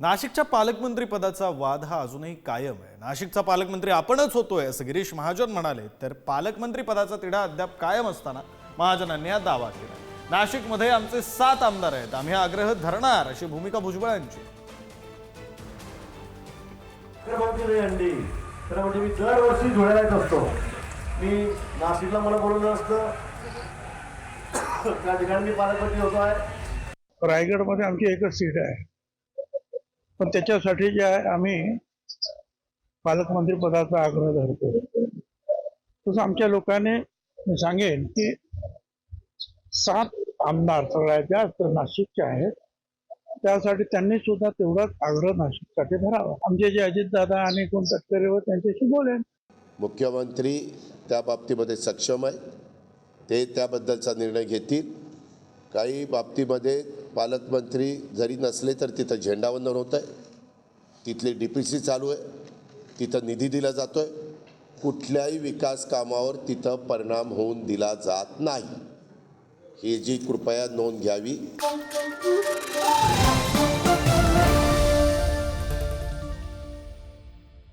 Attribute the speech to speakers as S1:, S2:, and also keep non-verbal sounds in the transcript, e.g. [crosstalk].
S1: नाशिकच्या पालकमंत्री पदाचा वाद हा अजूनही कायम आहे. नाशिकचा पालकमंत्री आपणच होतोय असं गिरीश महाजन म्हणाले. तर पालकमंत्री पदाचा तिढा अद्याप कायम असताना महाजनांनी हा दावा केला. नाशिकमध्ये आमचे सात आमदार आहेत. आम्ही हा आग्रह धरणार अशी भूमिका भुजबळांची.
S2: खरं म्हणजे म्हणजे मी दरवर्षी धुळ्याला येत असतो. मी नाशिकला मला बोलवलं असतं. [coughs] त्या ठिकाणी मी पालकमंत्री होतो आहे.
S3: रायगडमध्ये आमची एकच सीट आहे. पण त्याच्यासाठी जे आहे आम्ही पालकमंत्री पदाचा आग्रह धरतो तसं आमच्या लोकांनी मी सांगेन की सात आमदार सगळ्यात जास्त नाशिकचे आहेत. त्यासाठी त्यांनी सुद्धा तेवढाच आग्रह नाशिकसाठी धरावा. आमचे जे अजितदादा आणि कोण तटकरेवर त्यांच्याशी बोलेन.
S4: मुख्यमंत्री त्या बाबतीमध्ये सक्षम आहे ते त्याबद्दलचा निर्णय घेतील. काही बाबतीमध्ये पालकमंत्री जरी नसले तर तिथं झेंडावंदन होतं आहे तिथली डी पी सी चालू आहे. तिथं निधी दिला जातो आहे कुठल्याही विकास कामावर तिथं परिणाम होऊन दिला जात नाही. ही जी कृपया नोंद घ्यावी.